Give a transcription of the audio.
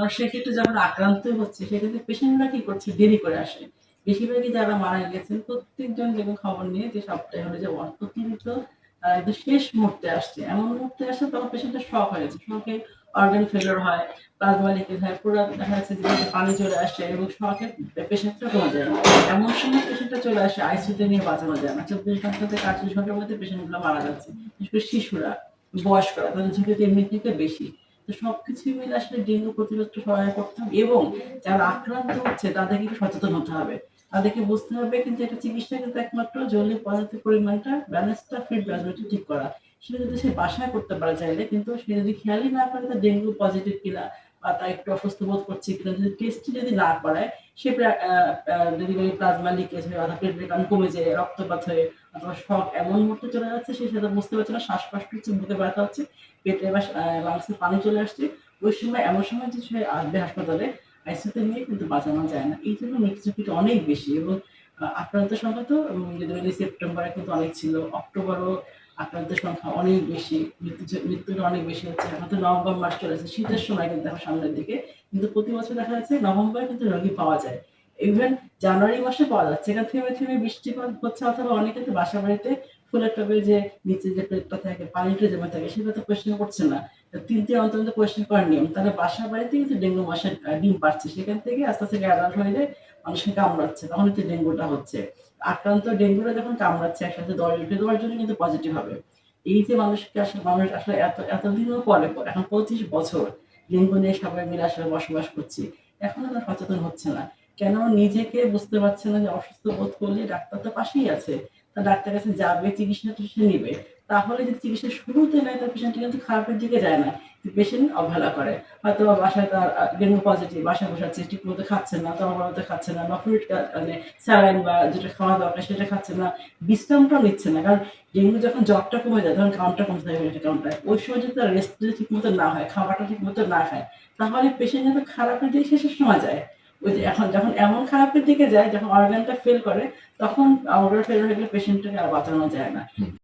কারণ সেক্ষেত্রে যখন আক্রান্ত হচ্ছে সেক্ষেত্রে পেশেন্টরা কি করছে? দেরি করে আসে। বেশিরভাগই যারা মারা গেছেন প্রত্যেকজন দেখুন খবর নিয়ে যে সবটাই হলো যে আহ, একদম শেষ মুহূর্তে আসছে। এমন মুহূর্তে আসছে তখন পেশেন্টের শখ হয়ে যাচ্ছে শখে অর্গান ফেলোর হয় প্লাজমা লিকেজ হয় পুরো দেখা যাচ্ছে যে পানি চলে আসে এবং শখে পেশেন্টটা কমে যায়। এমন সময় পেশেন্টটা চলে আসে আইসিউতে নিয়ে বাঁচানো যায় না। চব্বিশ ঘণ্টা থেকে আটচল্লিশ ঘণ্টার মধ্যে পেশেন্টগুলো মারা যাচ্ছে। বিশেষ করে শিশুরা বয়স্করা তাদের ঝুঁকিতে এমনি থেকে বেশি। তো সবকিছু মিলে আসলে ডেঙ্গু প্রতিরোধটা সহায় করতে হবে এবং যারা আক্রান্ত হচ্ছে তাদেরকে সচেতন হতে হবে। তাদেরকে বুঝতে হবে কিন্তু এটা চিকিৎসা কিন্তু একমাত্র জলে পদার্থের পরিমাণটা ব্যালেন্সটা ফিট ব্যালেন্সটা ঠিক করা। সেটা যদি সে বাসায় করতে পারে চাইলে কিন্তু সে যদি খেয়ালই না করে তার ডেঙ্গু পজিটিভ কিনা বা তার একটু অসুস্থ বোধ করছে কিনা যদি টেস্টটি যদি না করায় সে বলি প্লাজমা লিকেজ হয়ে অথবা পেটের কারণ কমে যায় রক্তপাত হয়ে অথবা শক এমন মুহূর্তে চলে যাচ্ছে সে সেটা বুঝতে পারছে না শ্বাসকষ্ট হচ্ছে বুকে ব্যথা হচ্ছে পেটে বা লাংসে পানি চলে আসছে ওই সময় এমন সময় সে আসবে হাসপাতালে আইসিউতে নিয়ে কিন্তু বাঁচানো যায় না। এই জন্য মৃত্যু ঝুঁকিটা অনেক বেশি এবং আহ, আক্রান্তের সংখ্যা তো যদি বলি সেপ্টেম্বরে কিন্তু অনেক ছিল অক্টোবরও আক্রান্তের সংখ্যা অনেক বেশি মৃত্যু মৃত্যুটা অনেক বেশি হচ্ছে। এখন তো নভেম্বর মাস চলেছে শীতের সময় কিন্তু এখন সামনের দিকে। কিন্তু প্রতি বছর দেখা যাচ্ছে নভেম্বরে কিন্তু রোগী পাওয়া যায়। ইভেন জানুয়ারি মাসে পাওয়া যাচ্ছে। এখান থেমে থেমে বৃষ্টিপাত হচ্ছে অথবা অনেকে তো বাসা বাড়িতে ফুলের টবে যে নিচে যে প্লেটটা থাকে, পানিটা জমে থাকে সেটা তো কোয়েশ্চেন করছে না। তো তিন দিন অন্তর অন্তর কোয়েশ্চেন করার নিয়ম। তাহলে বাসা বাড়িতে কিন্তু ডেঙ্গু মশার ডিম পাচ্ছে সেখান থেকে আস্তে আস্তে অ্যাডাল্ট হয়ে যায়, মানুষকে কামড়াচ্ছে। তখন তো ডেঙ্গুটা হচ্ছে। আক্রান্ত ডেঙ্গুটা যখন কামড়াচ্ছে একসাথে দশ দশ জন্য কিন্তু পজিটিভ হবে। এই যে মানুষকে আসলে মানুষ আসলে এত, এতদিনও পরে এখন পঁচিশ বছর ডেঙ্গু নিয়ে সবাই মিলে আসলে বসবাস করছি, এখন আমরা সচেতন হচ্ছে না। কেন নিজেকে বুঝতে পারছে না যে অসুস্থ বোধ করলে ডাক্তার তো পাশেই আছে। তা ডাক্তার কাছে যাবে, চিকিৎসা টিকিৎসা নিবে। তাহলে যদি চিকিৎসা শুরুতে নেয় তার পেশেন্ট কিন্তু খারাপের দিকে যায় না। পেশেন্ট অবহেলা করে। হয়তো বাসায় তার ডেঙ্গু পজিটিভ বাসায় বসাচ্ছে ঠিক মতো খাচ্ছে না তোমার মতো খাচ্ছে না, বা ফ্রুট মানে স্যালাইন বা যেটা খাওয়া দরকার সেটা খাচ্ছে না, বিশ্রামটাও নিচ্ছে না। কারণ ডেঙ্গু যখন জ্বরটা কমে যায়, তখন কাউন্টটা কমতে থাকে এটা কাউন্টার ওই সময় যদি তার রেস্ট যদি ঠিক মতো না হয় খাবারটা ঠিক মতো না খায়, তাহলে পেশেন্ট কিন্তু খারাপের দিকে শেষের সময় যায়। এখন যখন এমন খারাপের দিকে যায়, যখন অর্গানটা ফেল করে, তখন অর্গান ফেল হয়ে গেলে পেশেন্টটাকে আর বাঁচানো যায় না।